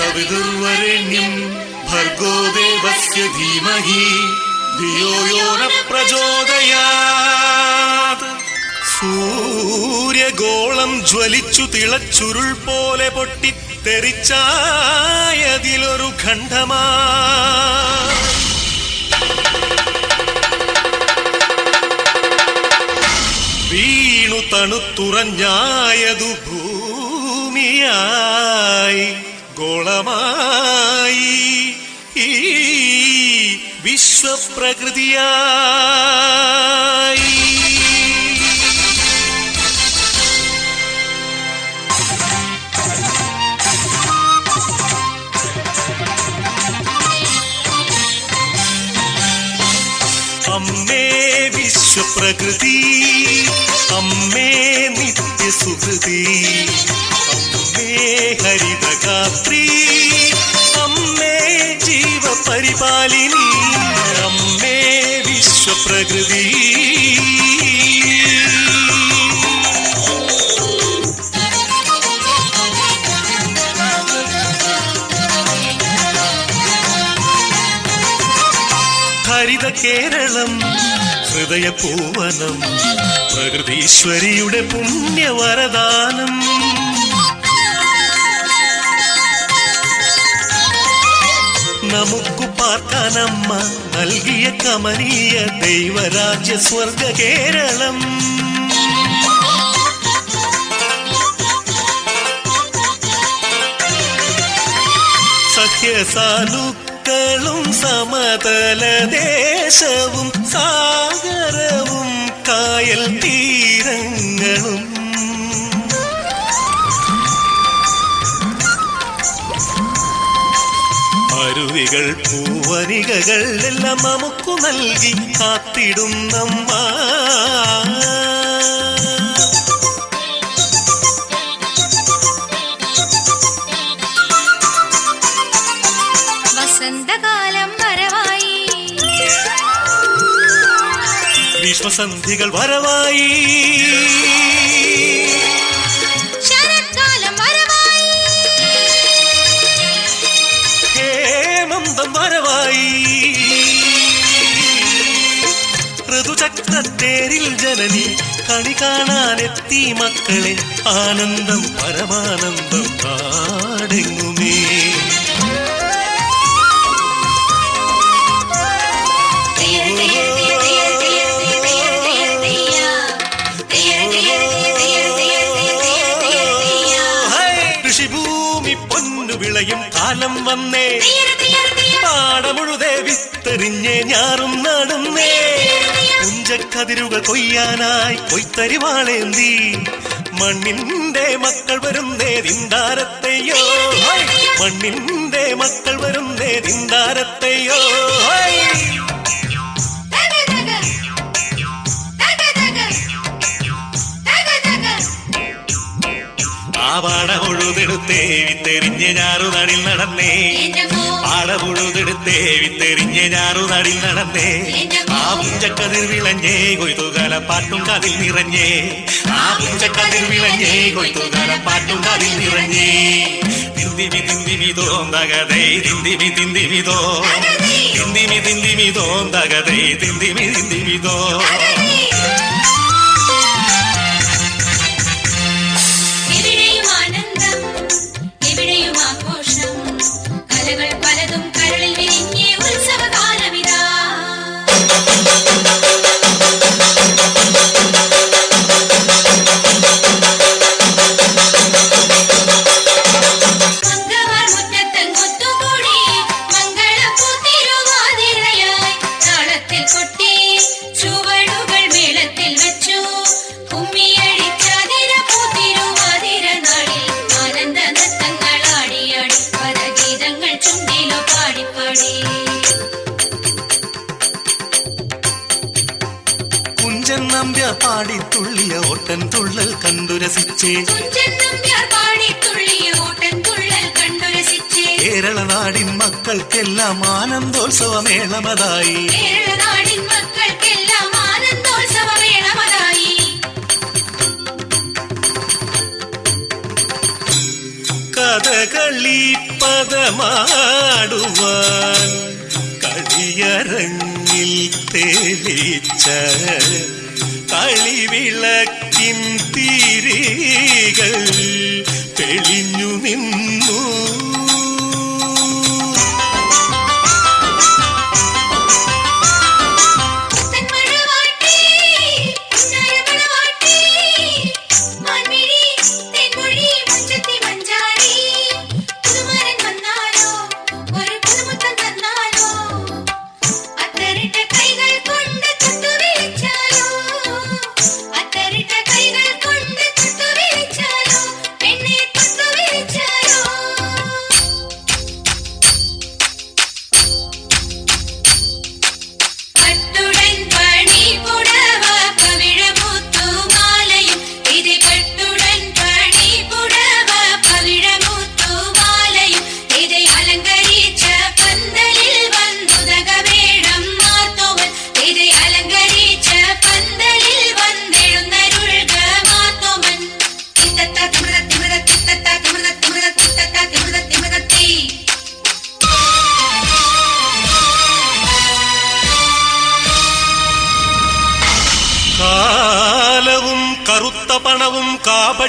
സവിതുർവരണ്യം ഭർഗോ ദേവസ്യ ധീമഹി ധിയോ പ്രചോദയാത്. സൂര്യഗോളം ജ്വലിച്ചു തിളച്ചുരുൾ പോലെ പൊട്ടി തെറിച്ചായതിലൊരു ഖണ്ഡമാ. വീണു തണുത്തുറഞ്ഞായതു ഭൂമിയായി. ഗോളമായി ഈ വിശ്വപ്രകൃതിയായി അമ്മേ വിശ്വപ്രകൃതി അമ്മേ നിത്യസുഹൃതി അമ്മേ ഹരിതകാത്രി അമ്മേ ജീവപരിപാലിനി. അമ്മേ വിശ്വപ്രകൃതി. കേരളം ഹൃദയപൂവനം പ്രകൃതീശ്വരിയുടെ പുണ്യവരദാനം. നമുക്കു പാർക്കാനമ്മ നൽകിയ കമനീയ ദൈവരാജ്യ സ്വർഗ കേരളം. സത്യസാനുക്കളും സമതല ദേശവും സാഗരവും കായൽ തീരങ്ങളും. അരുവികൾ പൂവനികകൾ എല്ലാം നമുക്കു നൽകി കാത്തിടും നമ്മ. വിശ്വസന്ധികൾ വരവായി. ഹേമന്തം വരവായി. ഋതുചക്രത്തേരിൽ ജനനി കണി കാണാനെത്തി മക്കളെ. ആനന്ദം പരമാനന്ദം നാടെങ്ങുമേ? പാടമുഴുതെ വിത്തെറിഞ്ഞേ ഞാറും നടന്നേ. പുഞ്ചക്കതിരുകൾ കൊയ്യാനായി കൊയ്ത്തരിവാളേന്തി മണ്ണിന്റെ മക്കൾ വരുന്നേ ദിന്താരത്തെയോ! മണ്ണിന്റെ മക്കൾ വരുന്നേ ദിന്താരത്തെയോ പാടമുഴുതെടുത്തേ വിത്തെറിഞ്ഞ് ഞാറുനടിൽ നടന്നേ. എന്റെ വിത്തെറിഞ്ഞ് ഞാറു നടിൽ നടന്നേ. ആ പുഞ്ചക്കതിർ വിളഞ്ഞേ കൊയ്തുകാല പാട്ടും കതിൽ നിറഞ്ഞേ. ആ പുഞ്ചക്കതിർ വിളഞ്ഞേ കൊയ്തുകാല പാട്ടും കതിൽ നിറഞ്ഞേ. തിന്തിമി തകതേ തിന്തിമി തിന്തിമിതോ തിന്തിമി തിന്തിമിതോ തകതേ തിന്തിമി തിന്തിമി നമ്പ്യാർ പാടി തുള്ളിയ ഓട്ടൻ തുള്ളൽ കണ്ടു രസിച്ചേ. കേരള നാടിൻ മക്കൾക്കെല്ലാം ആനന്ദോത്സവമേളമതായി. കേരള നാടിൻ മക്കൾക്കെല്ലാം ആനന്ദോത്സവമേളമതായി. കഥകളി പദമാടുവാൻ കളിയരങ്ങിൽ തെളിച്ച കളിവിളക്കിൻ തീരികൾ തെളിഞ്ഞു നിന്നു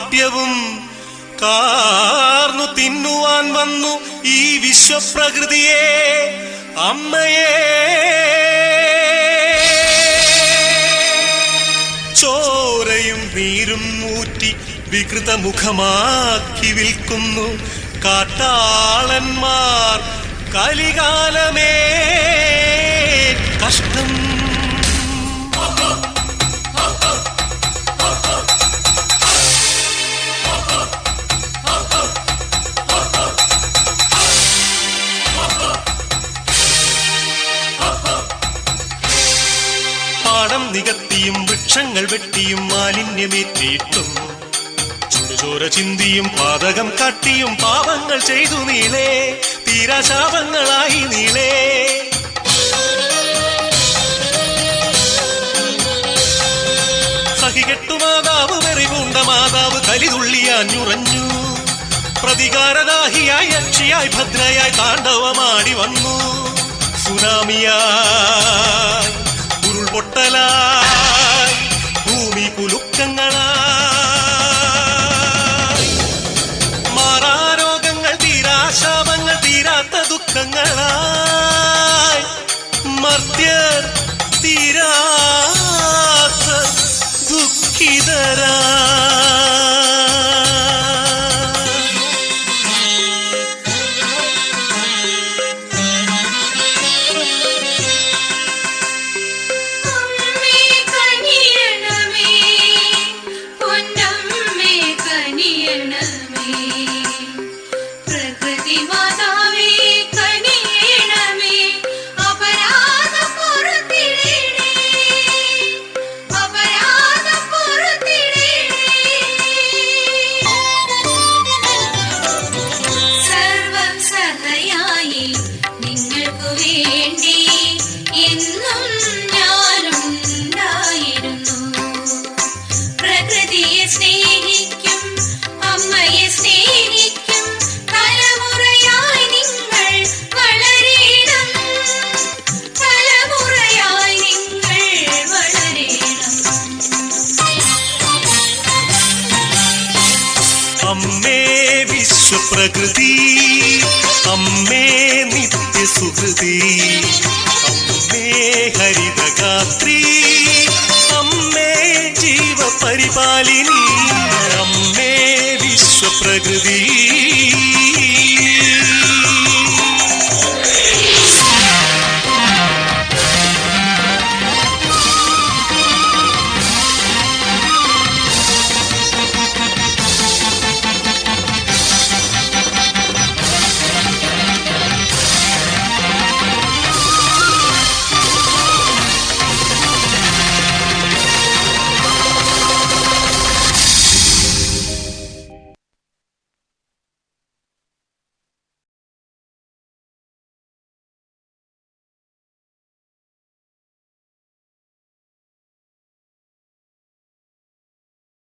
കാപട്യവും കാർന്നു തിന്നുവാൻ വന്നു ഈ വിശ്വപ്രകൃതിയെ. അമ്മയെ. ചോരയും നീരും ഊറ്റി വികൃതമുഖമാക്കി വിൽക്കുന്നു കാട്ടാളന്മാർ കലികാലമേ. പാടം നികത്തിയും വൃക്ഷങ്ങൾ വെട്ടിയും മാലിന്യമേറ്റിയിട്ടും ചുടുചോര ചിന്തിയും പാതകം കാട്ടിയും പാപങ്ങൾ ചെയ്തു നീളേ തീരാശാപങ്ങളായി നീളേ. സഹികെട്ടു മാതാവ് വെറിപൂണ്ട മാതാവ് കലിതുള്ളിയാഞ്ഞുറഞ്ഞു പ്രതികാരദാഹിയായി യക്ഷിയായി ഭദ്രയായി താണ്ഡവമാടി വന്നു. സുനാമിയായി ഉരുൾപൊട്ടലായി ഭൂമി കുലുക്കങ്ങളായി. വിശ്വപ്രകൃതി അമ്മേ നിത്യസുഹൃതി. അമ്മേ ഹരിതഗാത്രി. അമ്മേ ജീവപരിപാലിനി. അമ്മേ വിശ്വപ്രകൃതി.